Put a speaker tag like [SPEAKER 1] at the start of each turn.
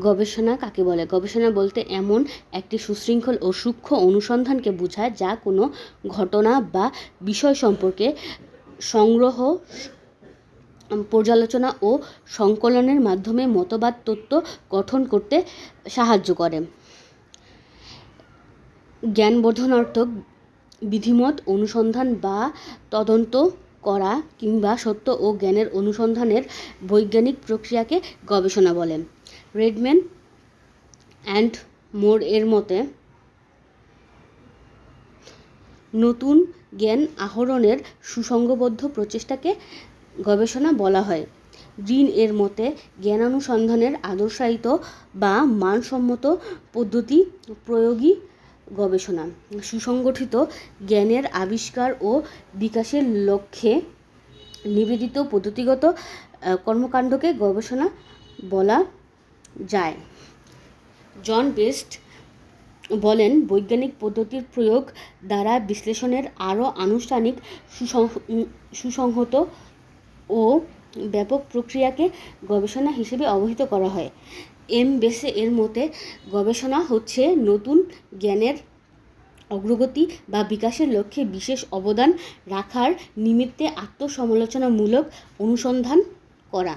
[SPEAKER 1] গবেষণা কাকে বলে? গবেষণা বলতে এমন একটি সুশৃঙ্খল ও সূক্ষ্ম অনুসন্ধানকে বোঝায় যা কোনো ঘটনা বা বিষয় সম্পর্কে সংগ্রহ, পর্যালোচনা ও সংকলনের মাধ্যমে মতবাদ তত্ত্ব গঠন করতে সাহায্য করে। জ্ঞানবর্ধনার্থক বিধিমত অনুসন্ধান বা তদন্ত করা কিংবা সত্য ও জ্ঞানের অনুসন্ধানের বৈজ্ঞানিক প্রক্রিয়াকে গবেষণা বলে। রেডম্যান অ্যান্ড মোর এর মতে, নতুন জ্ঞান আহরণের সুসংঘবদ্ধ প্রচেষ্টাকে গবেষণা বলা হয়। গ্রিন এর মতে, জ্ঞানানুসন্ধানের আদর্শায়িত বা মানসম্মত পদ্ধতি প্রয়োগী গবেষণা। সুসংগঠিত জ্ঞানের আবিষ্কার ও বিকাশের লক্ষ্যে নিবেদিত পদ্ধতিগত কর্মকাণ্ডকে গবেষণা বলা যায়। জন বেস্ট বলেন, বৈজ্ঞানিক পদ্ধতির প্রয়োগ দ্বারা বিশ্লেষণের আরও আনুষ্ঠানিক সুসং- সুসংহত ও ব্যাপক প্রক্রিয়াকে গবেষণা হিসেবে অবহিত করা হয়। এম বেসে এর মতে গবেষণা হচ্ছে নতুন জ্ঞানের অগ্রগতি বা বিকাশের লক্ষ্যে বিশেষ অবদান রাখার নিমিত্তে আত্মসমালোচনামূলক অনুসন্ধান করা।